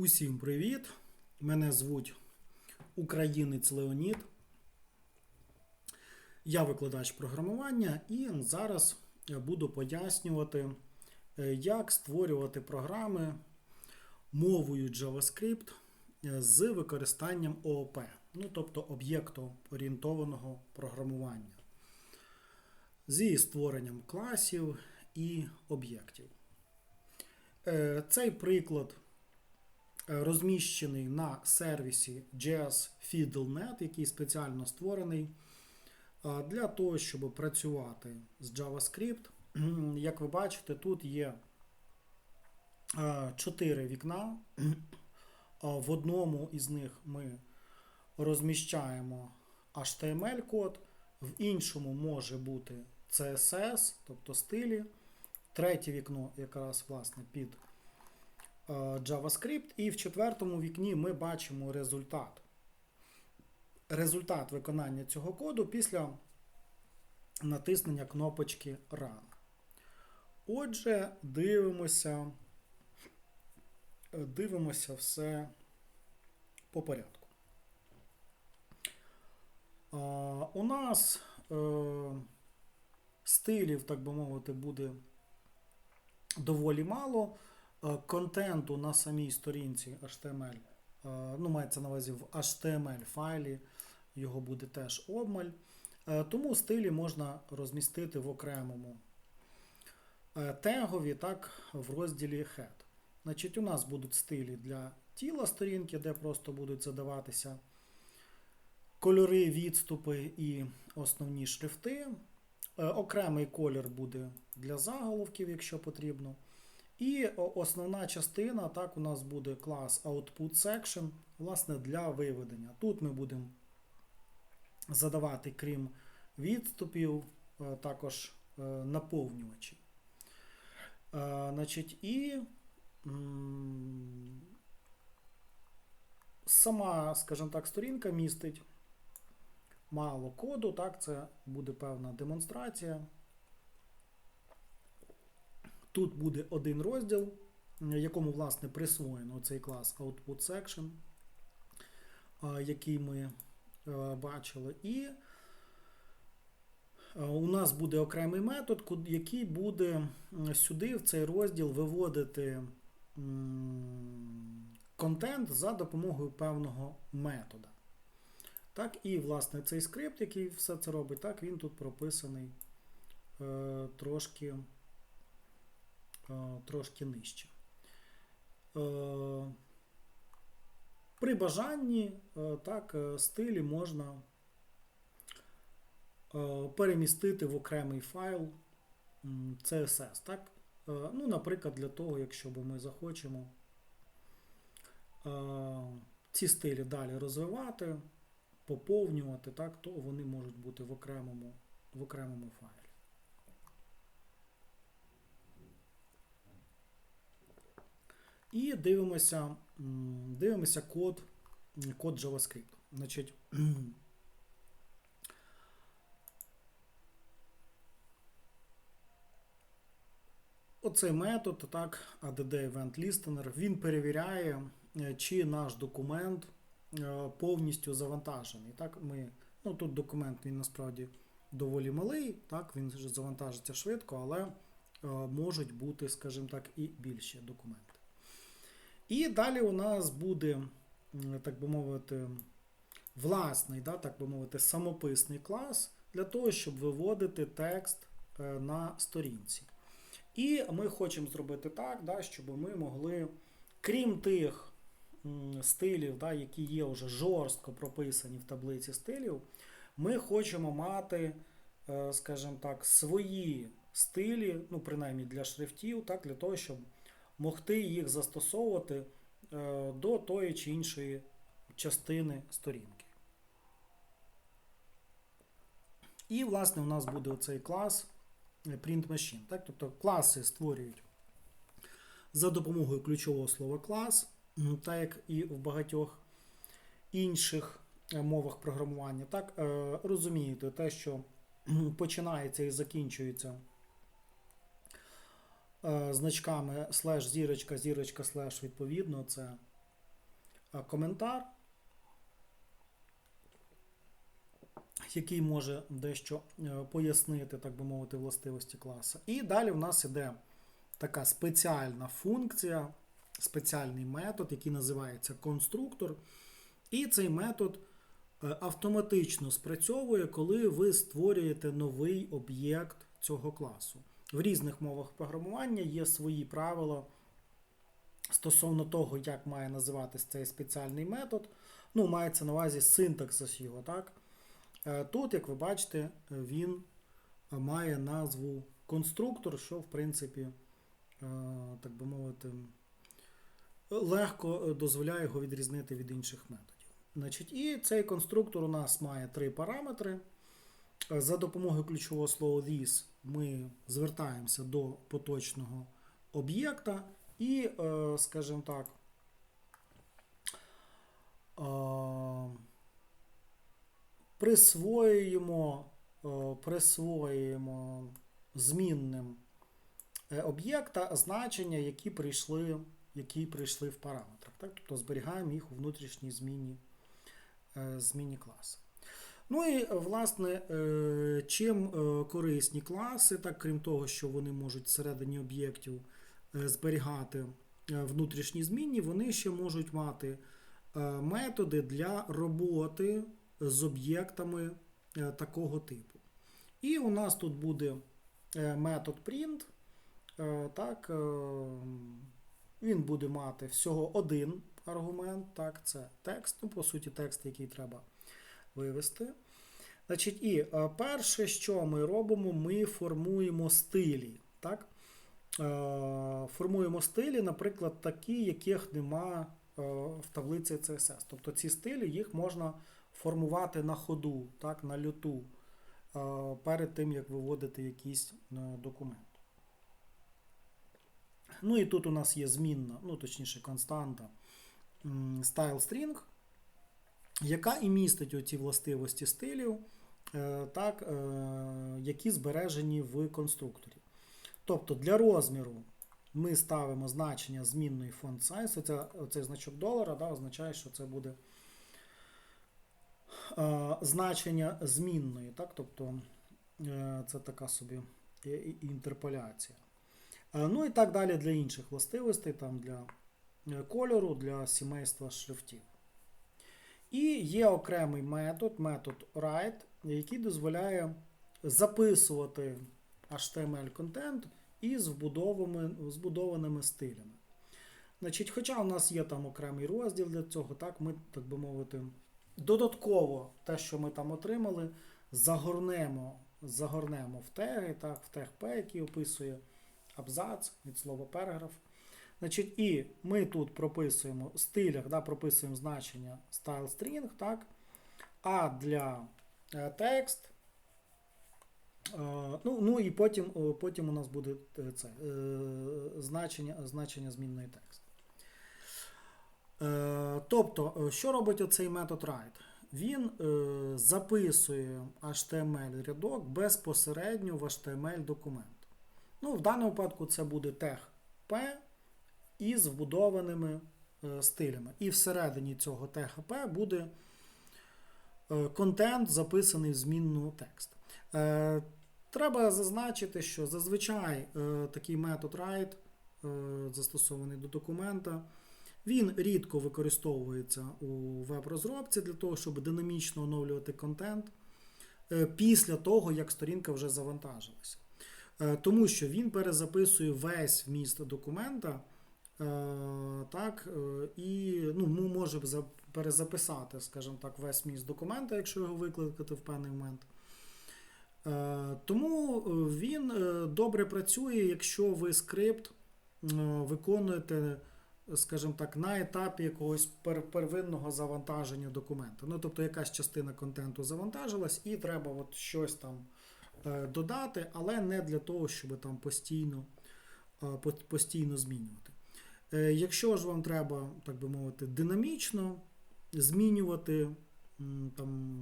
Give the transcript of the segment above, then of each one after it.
Усім привіт! Мене звуть Українець Леонід. Я викладач програмування і зараз буду пояснювати, е, як створювати програми мовою JavaScript е, з використанням ООП, ну тобто об'єкту орієнтованого програмування, зі створенням класів і об'єктів. Е, Цей приклад розміщений на сервісі JSFiddle.net, який спеціально створений е, для того, щоб працювати з JavaScript. Як ви бачите, тут є е, чотири вікна. Е, В одному із них ми розміщаємо HTML-код, в іншому може бути CSS, тобто стилі. Третє вікно якраз власне під е, JavaScript. І в четвертому вікні ми бачимо результат. Результат виконання цього коду після натиснення кнопочки Run. Отже, дивимося, е, дивимося все по порядку. А, У нас е, стилів, так би мовити, буде доволі мало. Е, Контенту на самій сторінці HTML, е, ну, мається на увазі в HTML файлі, його буде теж обмаль. Е, Тому стилі можна розмістити в окремому тегові, так, в розділі Head. Значить, у нас будуть стилі для тіла сторінки, де просто будуть задаватися кольори, відступи і основні шрифти. Окремий колір буде для заголовків, якщо потрібно. І основна частина, так, у нас буде клас Output Section, власне, для виведення. Тут ми будемо задавати, крім відступів, е, також е, наповнювачі. Е, Значить, і сама, скажімо так, сторінка містить мало коду, так, це буде певна демонстрація. Тут буде один розділ, якому, власне, присвоєно цей клас Output Section, який ми е, бачили. І е, у нас буде окремий метод, який буде сюди, в цей розділ, виводити контент за допомогою певного метода. Так, і, власне, цей скрипт, який все це робить, так, він тут прописаний е, трошки, е, трошки нижче. Е, при бажанні е, так, е, стилі можна е, перемістити в окремий файл CSS. Так? Е, ну, наприклад, для того, якщо ми захочемо е, ці стилі далі розвивати, поповнювати, так, то вони можуть бути в окремому, в окремому файлі. І дивимося, дивимося код, код JavaScript. Значить, Оцей метод, так, ADD Event Listener, він перевіряє, е, чи наш документ е, повністю завантажений. Так, ми, ну, тут документ він насправді доволі малий, так, він завантажиться швидко, але е, можуть бути, скажімо так, і більші документи. І далі у нас буде, так би мовити, власний, да, так би мовити, самописний клас для того, щоб виводити текст е, на сторінці. І ми хочемо зробити так, да, щоб ми могли, крім тих стилів, да, які є вже жорстко прописані в таблиці стилів, ми хочемо мати, е, скажімо так, свої стилі, ну, принаймні для шрифтів, так, для того, щоб могти їх застосовувати е, до тої чи іншої частини сторінки. І, власне, у нас буде оцей клас е, print machine. Так? Тобто класи створюють за допомогою ключового слова клас, так як і в багатьох інших е, мовах програмування. Так, розумієте, те, що починається і закінчується значками слеш зірочка, зірочка, слеш, відповідно, це е, коментар, який може дещо е, пояснити, так би мовити, властивості класу. І далі в нас іде така спеціальна функція, спеціальний метод, який називається конструктор. І цей метод е, автоматично спрацьовує, коли ви створюєте новий об'єкт цього класу. В різних мовах програмування є свої правила стосовно того, як має називатись цей спеціальний метод. Ну, мається на увазі синтаксис його, так? Е, Тут, як ви бачите, він має назву конструктор, що, в принципі, е, так би мовити, легко дозволяє його відрізнити від інших методів. Значить, і цей конструктор у нас має три параметри. За допомогою ключового слова this ми звертаємося до поточного об'єкта і, е, скажімо так, е, присвоюємо, е, присвоюємо змінним об'єкта значення, які прийшли, які прийшли в параметрах. Так? Тобто зберігаємо їх у внутрішній зміні, зміні класу. Ну і е, власне, е, чим е, корисні класи, так крім того, що вони можуть всередині об'єктів зберігати внутрішні змінні, вони ще можуть мати методи для роботи з об'єктами такого типу. І у нас тут буде метод print. Так, він буде мати всього один аргумент, так, це текст, ну, по суті, текст, який треба вивести. Значить, і е, перше, що ми робимо, ми формуємо стилі. Так? Е, Формуємо стилі, наприклад, такі, яких нема е, в таблиці CSS. Тобто ці стилі їх можна формувати на ходу, так, на люту, перед тим, як виводити якийсь документ. Ну і тут у нас є змінна, ну точніше, константа м, style-string, яка і містить оці властивості стилів, е, так, е, які збережені в конструкторі. Тобто для розміру ми ставимо значення змінної size. Оце, оцей значок долара да, означає, що це буде е, значення змінної. Так? Тобто це така собі інтерполяція. Ну і так далі для інших властивостей, там для кольору, для сімейства шрифтів. І є окремий метод, метод write, який дозволяє записувати HTML-контент із збудованими стилями. Значить, хоча у нас є там окремий розділ для цього, так, ми, так би мовити, додатково те, що ми там отримали, загорнемо, загорнемо в теги, так, в тег P, який описує абзац від слова параграф. Значить, і ми тут прописуємо в стилях, да, прописуємо значення style string, так? А для е, текст. е, ну, ну і потім, потім у нас буде е, це, е, значення, значення змінної текст. Е, тобто, е, що робить оцей метод write? Він е, записує HTML рядок безпосередньо в HTML документ. Ну, в даному випадку це буде тег P із вбудованими е, стилями. І всередині цього THP буде е, контент, записаний в змінну текст. Е, Треба зазначити, що зазвичай такий метод write, застосований до документа, він рідко використовується у веб-розробці для того, щоб динамічно оновлювати контент після того, як сторінка вже завантажилася. Тому що він перезаписує весь вміст документа. Е, так, е, і ну, м- може за- перезаписати, скажімо так, весь міст документа, якщо його викликати в певний момент. Е, Тому він добре працює, якщо ви скрипт виконуєте, скажімо так, на етапі якогось первинного завантаження документа. Ну, тобто якась частина контенту завантажилась, і треба от щось там додати, але не для того, щоб там постійно, постійно змінювати. Е, Якщо ж вам треба, так би мовити, динамічно змінювати там,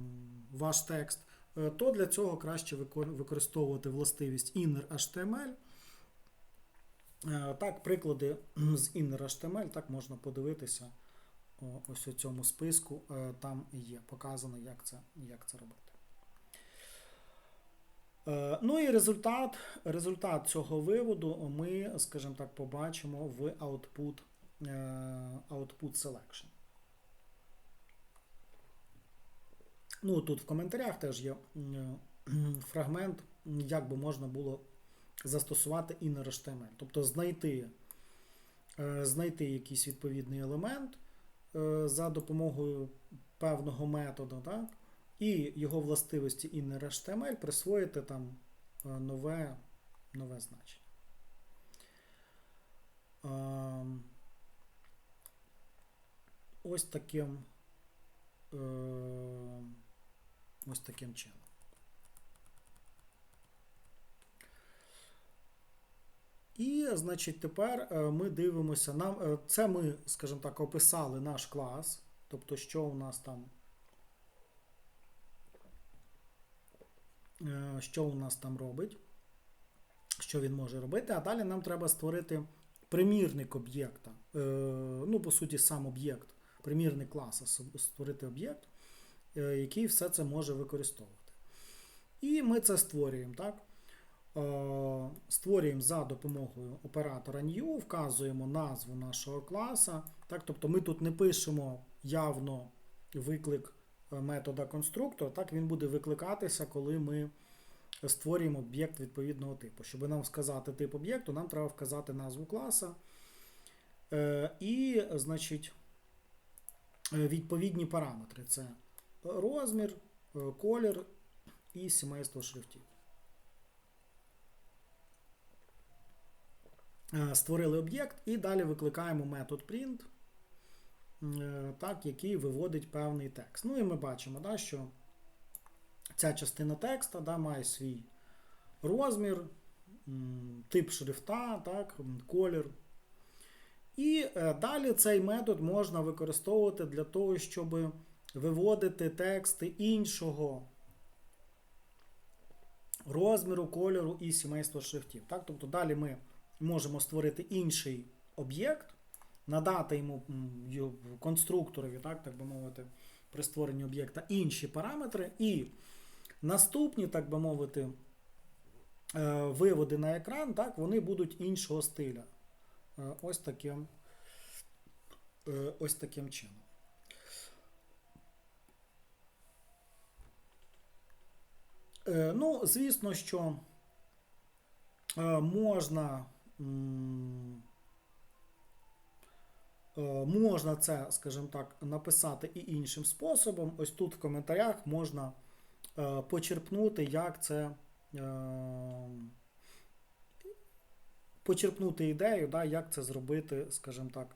ваш текст, е, то для цього краще використовувати властивість inner HTML. Е, Так, приклади з inner HTML так можна подивитися ось у цьому списку там є показано, як це, як це робити. Е, Ну і результат, результат цього виводу ми, скажімо так, побачимо в output, е, output selection. Ну, тут в коментарях теж є фрагмент, як би можна було застосувати inner HTML. Тобто знайти, е, знайти якийсь відповідний елемент е, за допомогою певного методу, так? І його властивості inner HTML присвоїти там е, нове, нове значення. Ем, Ось таким е, ось таким чином. І, значить, тепер е, ми дивимося. Нам, це ми, скажімо так, описали наш клас, тобто, що у нас там. Що у нас там робить, що він може робити, а далі нам треба створити примірник об'єкта. Е, Ну, по суті, сам об'єкт, примірник класа, створити об'єкт, е, який все це може використовувати. І ми це створюємо, так? Е, Створюємо за допомогою оператора new, вказуємо назву нашого класа. Так? Тобто ми тут не пишемо явно виклик е, метода конструктор, так він буде викликатися, коли ми створюємо об'єкт відповідного типу. Щоб нам сказати тип об'єкту, нам треба вказати назву класа. Е, І, значить, е, відповідні параметри це розмір, е, колір і сімейство шрифтів. Створили об'єкт і далі викликаємо метод print, так, який виводить певний текст. Ну і ми бачимо, да, що ця частина текста да, має свій розмір, тип шрифта, так, колір. І е, далі цей метод можна використовувати для того, щоб виводити тексти іншого розміру, кольору і сімейства шрифтів. Так? Тобто далі ми можемо створити інший об'єкт, надати йому конструкторові, так, так би мовити, при створенні об'єкта інші параметри, і наступні, так би мовити, е, виводи на екран, так, вони будуть іншого стиля. Е, Ось таким, е, ось таким чином. Ну, звісно, що можна, можна це, скажімо так, написати і іншим способом. Ось тут в коментарях можна е, почерпнути, як це. е, Почерпнути ідею, да, як це зробити, скажімо так,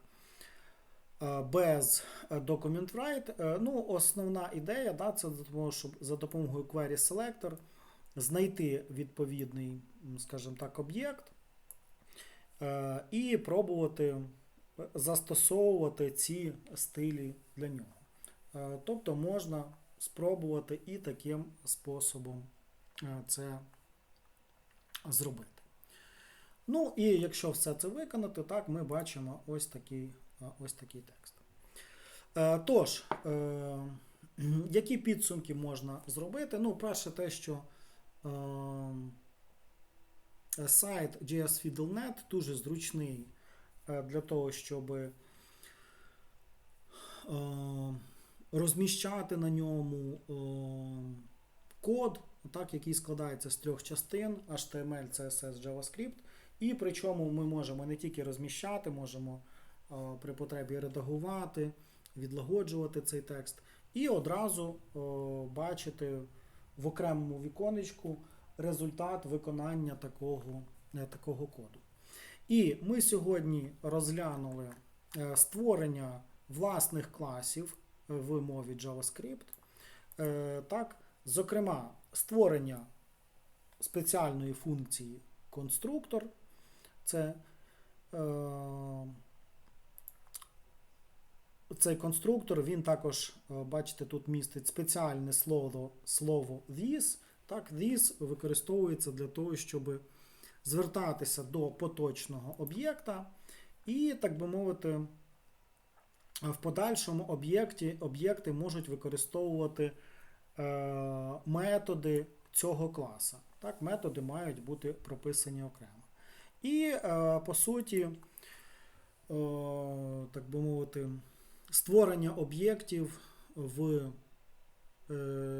е, без е, document write. Е, Ну, основна ідея, да, це щоб за допомогою query selector знайти відповідний, скажімо так, об'єкт е, і пробувати застосовувати ці стилі для нього. Е, Тобто можна спробувати і таким способом е, це зробити. Ну і якщо все це виконати, так ми бачимо ось такий, е, ось такий текст. Тож, які підсумки можна зробити? Ну, перше, те, що е, сайт JSFiddle.net дуже зручний для того, щоб е, розміщати на ньому е, код, так, який складається з трьох частин: HTML, CSS, JavaScript. І причому ми можемо не тільки розміщати, можемо е, при потребі редагувати, відлагоджувати цей текст, і одразу е, бачити в окремому віконечку результат виконання такого, е, такого коду. І ми сьогодні розглянули е, створення власних класів в мові JavaScript. Е, Так, зокрема, створення спеціальної функції конструктор. Це е, цей конструктор, він також, е, бачите, тут містить спеціальне слово слово this. Так, this використовується для того, щоб звертатися до поточного об'єкта і, так би мовити, в подальшому об'єкті, об'єкти можуть використовувати е, методи цього класа. Так, методи мають бути прописані окремо. І, е, по суті, е, так би мовити, створення об'єктів в е,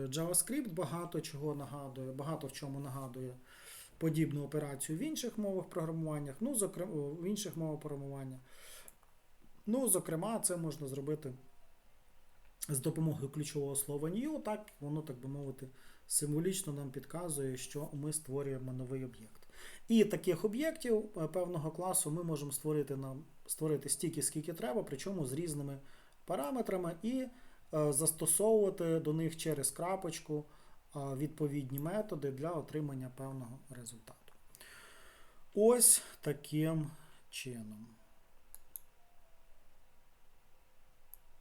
JavaScript багато чого нагадує, багато в чому нагадує подібну операцію в інших мовах програмування, ну, зокрема, в інших мовах програмування. Ну, зокрема, це можна зробити з допомогою ключового слова new, так воно, так би мовити, символічно нам підказує, що ми створюємо новий об'єкт. І таких об'єктів е, певного класу ми можемо створити нам створити стільки, скільки треба, причому з різними параметрами, і е, застосовувати до них через крапочку відповідні методи для отримання певного результату. Ось таким чином.